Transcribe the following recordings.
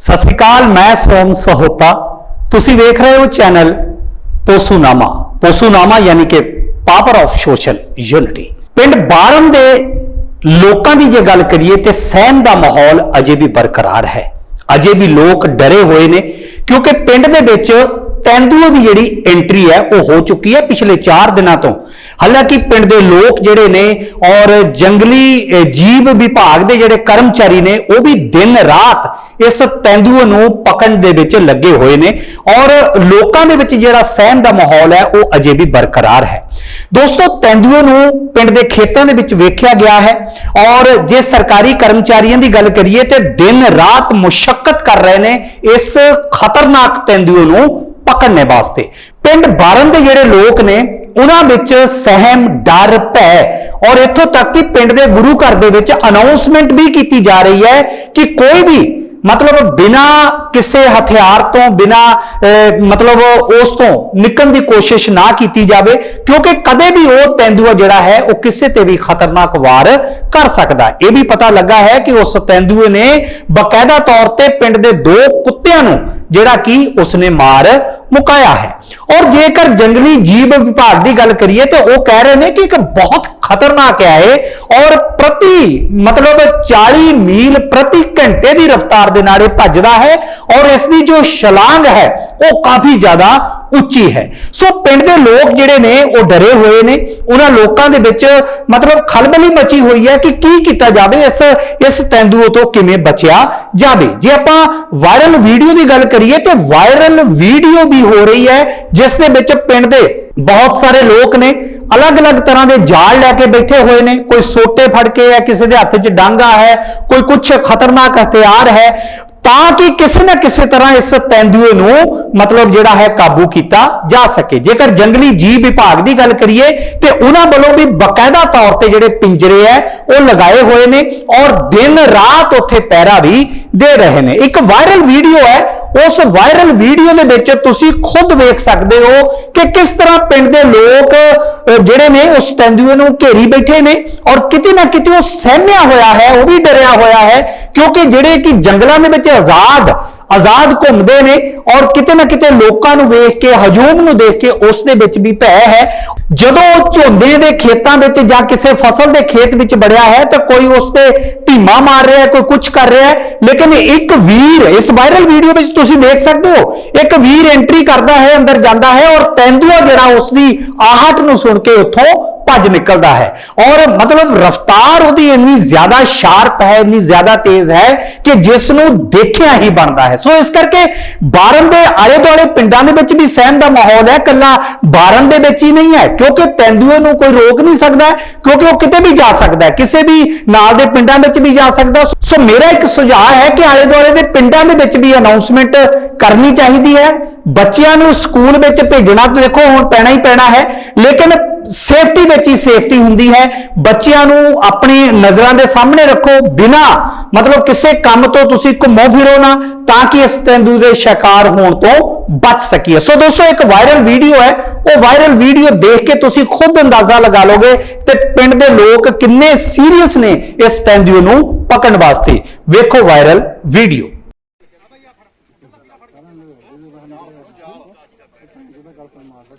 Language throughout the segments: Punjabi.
ਸਤਿ ਸ੍ਰੀ ਅਕਾਲ ਮੈਂ ਸੋਮ ਸਹੋਤਾ। ਤੁਸੀਂ ਵੇਖ ਰਹੇ ਹੋ ਚੈਨਲ ਪੋਸੂਨਾਮਾ। ਪੋਸੂਨਾਮਾ ਯਾਨੀ ਕਿ ਪਾਵਰ ਆਫ ਸੋਸ਼ਲ ਯੂਨਿਟੀ ਪਿੰਡ ਬਾਰਮ ਦੇ ਲੋਕਾਂ ਦੀ ਜੇ ਗੱਲ ਕਰੀਏ ਤੇ ਸਹਿਮ ਦਾ ਮਾਹੌਲ ਅਜੇ ਵੀ ਬਰਕਰਾਰ ਹੈ। ਅਜੇ ਵੀ ਲੋਕ ਡਰੇ ਹੋਏ ਨੇ, ਕਿਉਂਕਿ ਪਿੰਡ ਦੇ ਵਿੱਚ ਤੈਂਦੂਏ ਦੀ ਜਿਹੜੀ ਐਂਟਰੀ ਹੈ, ਉਹ ਹੋ ਚੁੱਕੀ ਹੈ ਪਿਛਲੇ 4 ਦਿਨਾਂ ਤੋਂ। ਹਾਲਾਂਕਿ ਪਿੰਡ ਦੇ ਲੋਕ ਜਿਹੜੇ ਨੇ ਔਰ ਜੰਗਲੀ ਜੀਵ ਵਿਭਾਗ ਦੇ ਜਿਹੜੇ ਕਰਮਚਾਰੀ ਨੇ, ਉਹ ਵੀ ਦਿਨ ਰਾਤ ਇਸ ਤੈਂਦੂਏ ਨੂੰ ਪਕੜਨ ਦੇ ਵਿੱਚ ਲੱਗੇ ਹੋਏ ਨੇ। ਔਰ ਲੋਕਾਂ ਦੇ ਵਿੱਚ ਜਿਹੜਾ ਸਹਿਮ ਦਾ ਮਾਹੌਲ ਹੈ, ਉਹ ਅਜੇ ਵੀ ਬਰਕਰਾਰ ਹੈ। ਦੋਸਤੋ ਤੈਂਦੂਏ ਨੂੰ ਪਿੰਡ ਦੇ ਖੇਤਾਂ ਦੇ ਵਿੱਚ ਵੇਖਿਆ ਗਿਆ ਹੈ ਔਰ ਜੇ ਸਰਕਾਰੀ ਕਰਮਚਾਰੀਆਂ ਦੀ ਗੱਲ ਕਰੀਏ ਤੇ ਦਿਨ ਰਾਤ ਮੁਸ਼ਕਲ ਕਰ ਰਹੇ ਨੇ ਇਸ ਖਤਰਨਾਕ ਤੈਂਦੂਏ ਨੂੰ ਪਕੜਨੇ ਵਾਸਤੇ। ਪਿੰਡ ਬਾਰਨ ਦੇ ਜਿਹੜੇ ਲੋਕ ਨੇ, ਉਹਨਾਂ ਵਿੱਚ ਸਹਿਮ, ਡਰ, ਭੈ। ਔਰ ਇੱਥੋਂ ਤੱਕ ਕਿ ਪਿੰਡ ਦੇ ਗੁਰੂ ਘਰ ਦੇ ਵਿੱਚ ਅਨਾਉਂਸਮੈਂਟ ਵੀ ਕੀਤੀ ਜਾ ਰਹੀ ਹੈ ਕਿ ਕੋਈ ਵੀ ਮਤਲਬ ਬਿਨਾ ਕਿਸੇ ਹਥਿਆਰ ਤੋਂ, ਬਿਨਾ ਮਤਲਬ ਉਸ ਤੋਂ ਨਿਕਲਣ ਦੀ ਕੋਸ਼ਿਸ਼ ਨਾ ਕੀਤੀ ਜਾਵੇ, ਕਿਉਂਕਿ ਕਦੇ ਵੀ ਉਹ ਤੈਂਦੂਆ ਜਿਹੜਾ ਹੈ, ਉਹ ਕਿਸੇ ਤੇ ਵੀ ਖਤਰਨਾਕ ਵਾਰ ਕਰ ਸਕਦਾ ਇਹ ਵੀ ਪਤਾ ਲੱਗਾ ਹੈ ਕਿ ਉਸ ਤੈਂਦੂਏ ਨੇ ਬਕਾਇਦਾ ਤੌਰ ਤੇ ਪਿੰਡ ਦੇ ਦੋ ਕੁੱਤਿਆਂ ਨੂੰ ਜਿਹੜਾ ਕਿ ਉਸਨੇ ਮਾਰ ਮੁਕਾਇਆ ਹੈ। ਔਰ ਜੇਕਰ ਜੰਗਲੀ ਜੀਵ ਵਿਭਾਗ ਦੀ ਗੱਲ ਕਰੀਏ ਤਾਂ ਉਹ ਕਹਿ ਰਹੇ ਨੇ ਕਿ ਇੱਕ ਬਹੁਤ ਖਤਰਨਾਕ ਹੈ ਇਹ। ਔਰ ਪ੍ਰਤੀ ਮਤਲਬ 40 ਮੀਲ ਪ੍ਰਤੀ ਘੰਟੇ ਦੀ ਰਫ਼ਤਾਰ ਦੇ ਨਾਲ ਇਹ ਭੱਜਦਾ ਹੈ। ਔਰ ਇਸ ਦੀ ਜੋ ਛਲਾਂਗ ਹੈ, ਉਹ ਕਾਫੀ ਜ਼ਿਆਦਾ ਉੱਚੀ ਹੈ। ਸੋ ਪਿੰਡ ਦੇ ਲੋਕ ਜਿਹੜੇ ਨੇ, ਉਹ ਡਰੇ ਹੋਏ ਨੇ। ਉਹਨਾਂ ਲੋਕਾਂ ਦੇ ਵਿੱਚ ਮਤਲਬ ਖਲਬਲੀ ਮਚੀ ਹੋਈ ਹੈ ਕਿ ਕੀ ਕੀਤਾ ਜਾਵੇ, ਇਸ ਇਸ ਤੈਂਦੂਏ ਤੋਂ ਕਿਵੇਂ ਬਚਿਆ ਜਾਵੇ। ਜੇ ਆਪਾਂ ਵਾਇਰਲ ਵੀਡੀਓ ਦੀ ਗੱਲ ਕਰੀਏ, ਤੇ ਵਾਇਰਲ ਵੀਡੀਓ ਵੀ ਹੋ ਰਹੀ ਹੈ, ਜਿਸ ਦੇ ਵਿੱਚ ਪਿੰਡ ਦੇ ਬਹੁਤ ਸਾਰੇ ਲੋਕ ਨੇ, ਅਲੱਗ-ਅਲੱਗ ਤਰ੍ਹਾਂ ਦੇ ਜਾਲ ਲੈ ਕੇ ਬੈਠੇ ਹੋਏ ਨੇ। ਕੋਈ ਸੋਟੇ ਫੜ ਕੇ ਹੈ, ਕਿਸੇ ਦੇ ਹੱਥ 'ਚ ਡਾਂਗਾ ਹੈ, ਕੋਈ ਕੁਝ ਖਤਰਨਾਕ ਹਥਿਆਰ ਹੈ। ਤਾਂ ਕਿ ਕਿਸੇ ਨਾ ਕਿਸੇ ਤਰ੍ਹਾਂ ਇਸ ਤੈਂਦੂਏ ਨੂੰ ਮਤਲਬ ਜਿਹੜਾ ਹੈ ਕਾਬੂ ਕੀਤਾ ਜਾ ਸਕੇ। ਜੇਕਰ ਜੰਗਲੀ ਜੀਵ ਵਿਭਾਗ ਦੀ ਗੱਲ ਕਰੀਏ, ਤੇ ਉਹਨਾਂ ਵੱਲੋਂ ਵੀ ਬਕਾਇਦਾ ਤੌਰ ਤੇ ਜਿਹੜੇ ਪਿੰਜਰੇ ਹੈ, ਉਹ ਲਗਾਏ ਹੋਏ ਨੇ ਔਰ ਦਿਨ ਰਾਤ ਉੱਥੇ ਪਹਿਰਾ ਵੀ ਦੇ ਰਹੇ ਨੇ। ਇੱਕ ਵਾਇਰਲ ਵੀਡੀਓ ਹੈ ਉਸ ਵਾਇਰਲ ਵੀਡੀਓ ਦੇ ਵਿੱਚ ਤੁਸੀਂ ਖੁਦ ਵੇਖ ਸਕਦੇ ਹੋ ਕਿ ਕਿਸ ਤਰ੍ਹਾਂ ਪਿੰਡ ਦੇ ਲੋਕ ਜਿਹੜੇ ਨੇ ਉਸ ਤੈਂਦੂਏ ਨੂੰ ਘੇਰੀ ਬੈਠੇ ਨੇ ਔਰ ਕਿਤੇ ਨਾ ਕਿਤੇ ਉਹ ਸਹਿਮਿਆ ਹੋਇਆ ਹੈ, ਉਹ ਵੀ ਡਰਿਆ ਹੋਇਆ ਹੈ, ਕਿਉਂਕਿ ਜਿਹੜੇ ਕਿ ਜੰਗਲਾਂ ਦੇ ਵਿੱਚ ਆਜ਼ਾਦ ਆਜ਼ਾਦ ਘੁੰਮਦੇ ਨੇ ਔਰ ਕਿਤੇ ਨਾ ਕਿਤੇ ਲੋਕਾਂ ਨੂੰ ਵੇਖ ਕੇ, ਹਜੂਮ ਨੂੰ ਦੇਖ ਕੇ ਉਸ ਦੇ ਵਿੱਚ ਵੀ ਭੈ ਹੈ ਜਦੋਂ ਉਹ ਝੋਨੇ ਦੇ ਖੇਤਾਂ ਵਿੱਚ ਜਾਂ ਕਿਸੇ ਫਸਲ ਦੇ ਖੇਤ ਵਿੱਚ ਵੜਿਆ ਹੈ ਤਾਂ ਕੋਈ ਉਸ ਤੇ ਢੀਮਾ ਮਾਰ ਰਿਹਾ ਹੈ, ਕੋਈ ਕੁਝ ਕਰ ਰਿਹਾ ਹੈ। ਲੇਕਿਨ ਇੱਕ ਵੀਰ, ਇਸ ਵਾਇਰਲ ਵੀਡੀਓ ਵਿੱਚ ਤੁਸੀਂ ਦੇਖ ਸਕਦੇ ਹੋ, ਇੱਕ ਵੀਰ ਐਂਟਰੀ ਕਰਦਾ ਹੈ, ਅੰਦਰ ਜਾਂਦਾ ਹੈ ਔਰ ਤੈਂਦੂਆ ਜਿਹੜਾ ਉਸ ਦੀ ਆਹਟ ਨੂੰ ਸੁਣ ਕੇ ਉੱਥੋਂ ਭੱਜ ਨਿਕਲਦਾ ਹੈ। ਔਰ ਮਤਲਬ ਰਫ਼ਤਾਰ ਉਹਦੀ ਇੰਨੀ ਜ਼ਿਆਦਾ ਸ਼ਾਰਪ ਹੈ, ਇੰਨੀ ਜ਼ਿਆਦਾ ਤੇਜ਼ ਹੈ ਕਿ ਜਿਸ ਨੂੰ ਦੇਖਿਆ ਹੀ ਬਣਦਾ ਹੈ। ਸੋ ਇਸ ਕਰਕੇ ਬਾਰਨ ਦੇ ਆਲੇ ਦੁਆਲੇ ਪਿੰਡਾਂ ਦੇ ਵਿੱਚ ਵੀ ਸਹਿਮ ਦਾ ਮਾਹੌਲ ਹੈ ਕੱਲਾ ਬਾਰਨ ਦੇ ਵਿੱਚ ਹੀ ਨਹੀਂ ਹੈ। ਕਿਉਂਕਿ ਤੈਂਦੂਏ ਨੂੰ ਕੋਈ ਰੋਕ ਨਹੀਂ ਸਕਦਾ, ਕਿਉਂਕਿ ਉਹ ਕਿਤੇ ਵੀ ਜਾ ਸਕਦਾ ਕਿਸੇ ਵੀ ਨਾਲ ਦੇ ਪਿੰਡਾਂ ਵਿੱਚ ਵੀ ਜਾ ਸਕਦਾ ਸੋ ਮੇਰਾ ਇੱਕ ਸੁਝਾਅ ਹੈ ਕਿ ਆਲੇ ਦੁਆਲੇ ਦੇ ਪਿੰਡਾਂ ਦੇ ਵਿੱਚ ਵੀ ਅਨਾਉਂਸਮੈਂਟ ਕਰਨੀ ਚਾਹੀਦੀ ਹੈ। ਬੱਚਿਆਂ ਨੂੰ ਸਕੂਲ ਵਿੱਚ ਭੇਜਣਾ ਤਾਂ ਦੇਖੋ ਹੁਣ ਪੈਣਾ ਹੀ ਪੈਣਾ ਹੈ, ਲੇਕਿਨ ਸੇਫਟੀ ਵਿੱਚ ਹੀ ਸੇਫਟੀ ਹੁੰਦੀ ਹੈ। ਬੱਚਿਆਂ ਨੂੰ ਆਪਣੀ ਨਜ਼ਰਾਂ ਦੇ ਸਾਹਮਣੇ ਰੱਖੋ ਬਿਨਾ ਮਤਲਬ ਕਿਸੇ ਕੰਮ ਤੋਂ ਤੁਸੀਂ ਘੁੰਮੋ ਫਿਰੋ ਨਾ, ਤਾਂ ਕਿ ਇਸ ਤੈਂਦੂ ਦੇ ਸ਼ਿਕਾਰ ਹੋਣ ਤੋਂ ਬਚ ਸਕੀਏ। ਸੋ ਦੋਸਤੋ, ਇੱਕ ਵਾਇਰਲ ਵੀਡੀਓ ਹੈ। ਉਹ ਵਾਇਰਲ ਵੀਡੀਓ ਦੇਖ ਕੇ ਤੁਸੀਂ ਖੁਦ ਅੰਦਾਜ਼ਾ ਲਗਾ ਲੋਗੇ ਤੇ ਪਿੰਡ ਦੇ ਲੋਕ ਕਿੰਨੇ ਸੀਰੀਅਸ ਨੇ ਇਸ ਤੈਂਦੂ ਨੂੰ ਪਕੜਨ ਵਾਸਤੇ। ਵੇਖੋ ਵਾਇਰਲ ਵੀਡੀਓ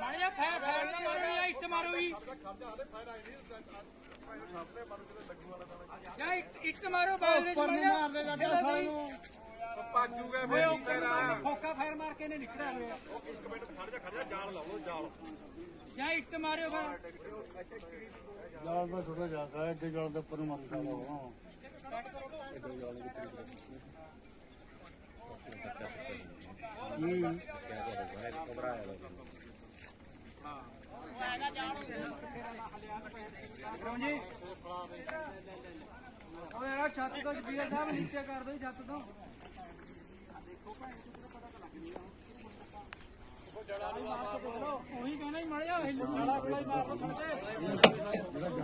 ਮਾਰਿਆ ਫੈਰ ਫੈਰ ਨਾ ਮਾਰੋ ਜਾਂ ਇੱਟ ਮਾਰੋ ਜੀ। ਜਾਂ ਇੱਟ ਇੱਟ ਮਾਰੋ ਬਾਲ ਦੇ ਮਾਰਨੇ ਲੱਗਾ ਸਾਨੂੰ ਭਾਜੂਗਾ ਓਏ ਉੱਪਰ ਮਾਰ ਖੋਕਾ ਫਾਇਰ ਮਾਰ ਕੇ ਨੇ ਨਿਕਲਿਆ ਹੋਇਆ। ਇੱਕ ਮਿੰਟ ਖੜ ਜਾ ਖੜ ਜਾ ਜਾਲ ਲਾਓ ਜਾਲ ਜਾਂ ਇੱਟ ਮਾਰਿਓ ਫਿਰ ਜਾਲ ਦਾ ਛੋਟਾ ਜਾ ਕਾ ਐਡੇ ਜਾਲ ਦੇ ਉੱਪਰ ਨੂੰ। ਮਰ ਜਾਣਾ ਛੱਤ ਤੋਂ ਜਬੀਰ ਸਾਹਿਬ ਨੀਚੇ ਕਰ ਛੱਤ ਤੋਂ। ਜੜਾ ਨਹੀਂ ਮਾਰ ਉਹੀ ਕਹਿੰਦਾ ਹੀ ਮੜਿਆ ਹਿੱਲੂ। ਵਾਲਾ ਕੋਈ ਮਾਰ ਕੇ ਖੜਦੇ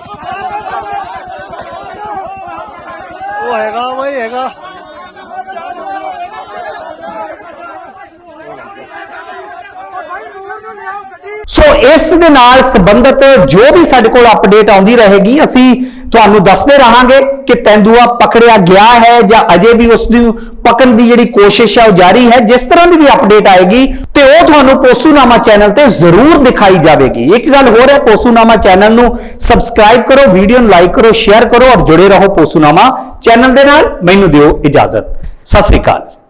ਉਹ ਹੈਗਾ ਬਈ, ਹੈਗਾ। ਸੋ ਇਸ ਦੇ ਨਾਲ ਸੰਬੰਧਿਤ ਜੋ ਵੀ ਸਾਡੇ ਕੋਲ ਅਪਡੇਟ ਆਉਂਦੀ ਰਹੇਗੀ, ਅਸੀਂ ਤੁਹਾਨੂੰ ਦੱਸਦੇ ਰਹਾਂਗੇ ਕਿ ਤੈਂਦੂਆ ਪਕੜਿਆ ਗਿਆ ਹੈ ਜਾਂ ਅਜੇ ਵੀ ਉਸ ਨੂੰ ਪਕੜਨ ਦੀ ਜਿਹੜੀ ਕੋਸ਼ਿਸ਼ ਹੈ ਉਹ ਜਾਰੀ ਹੈ। ਜਿਸ ਤਰ੍ਹਾਂ ਦੀ ਵੀ ਅਪਡੇਟ ਆਏਗੀ ਤੇ ਉਹ ਤੁਹਾਨੂੰ ਪੋਸੂਨਾਮਾ ਚੈਨਲ ਤੇ ਜ਼ਰੂਰ ਦਿਖਾਈ ਜਾਵੇਗੀ। ਇੱਕ ਗੱਲ ਹੋਰ ਹੈ, ਪੋਸੂਨਾਮਾ ਚੈਨਲ ਨੂੰ ਸਬਸਕ੍ਰਾਈਬ ਕਰੋ ਵੀਡੀਓ ਨੂੰ ਲਾਈਕ ਕਰੋ ਸ਼ੇਅਰ ਕਰੋ ਔਰ ਜੁੜੇ ਰਹੋ ਪੋਸੂਨਾਮਾ ਚੈਨਲ ਦੇ ਨਾਲ। ਮੈਨੂੰ ਦਿਓ ਇਜਾਜ਼ਤ। ਸਤਿ ਸ੍ਰੀ ਅਕਾਲ।